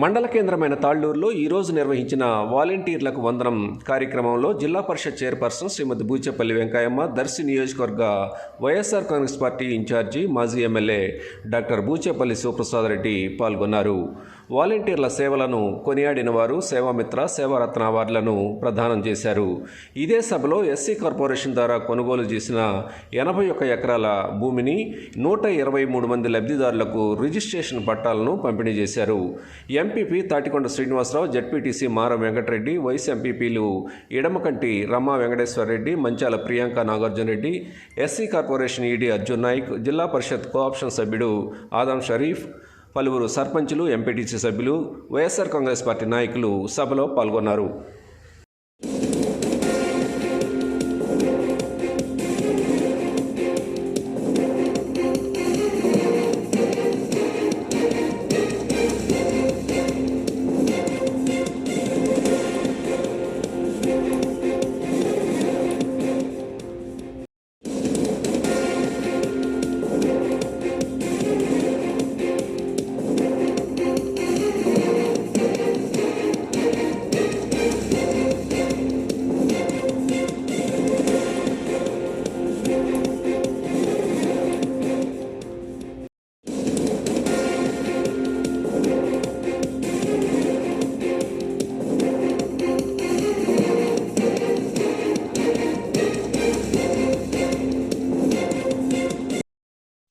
మండల కేంద్రమైన తాళ్ళూరులో ఈరోజు నిర్వహించిన వాలంటీర్లకు వందనం కార్యక్రమంలో జిల్లా పరిషత్ చైర్పర్సన్ శ్రీమతి బూచేపల్లి వెంకయ్యమ్మ దర్శి నియోజకవర్గ వైఎస్ఆర్ కాంగ్రెస్ పార్టీ ఇన్ఛార్జి మాజీ ఎమ్మెల్యే డాక్టర్ బూచేపల్లి శివప్రసాద్ రెడ్డి పాల్గొన్నారు. వాలంటీర్ల సేవలను కొనియాడిన వారు సేవామిత్ర సేవారత్న అవార్డులను ప్రదానం చేశారు. ఇదే సభలో ఎస్సీ కార్పొరేషన్ ద్వారా కొనుగోలు చేసిన ఎనభై ఒక్క ఎకరాల భూమిని నూట ఇరవై మూడు మంది లబ్ధిదారులకు రిజిస్ట్రేషన్ పట్టాలను పంపిణీ చేశారు. ఎంపీపీ తాటికొండ శ్రీనివాసరావు జడ్పీటీసీ మారం వెంకటరెడ్డి వైస్ ఎంపీపీలు Idamakanti Ramma Venkateswarareddy Manchala Priyanka Nagarjunareddy SC corporation ED Arjun Naik Zilla Parishad cooption సభ్యుడు ఆదం షరీఫ్ పలువురు సర్పంచులు ఎంపీటీసీ సభ్యులు వైఎస్ఆర్ కాంగ్రెస్ పార్టీ నాయకులు సభలో పాల్గొన్నారు.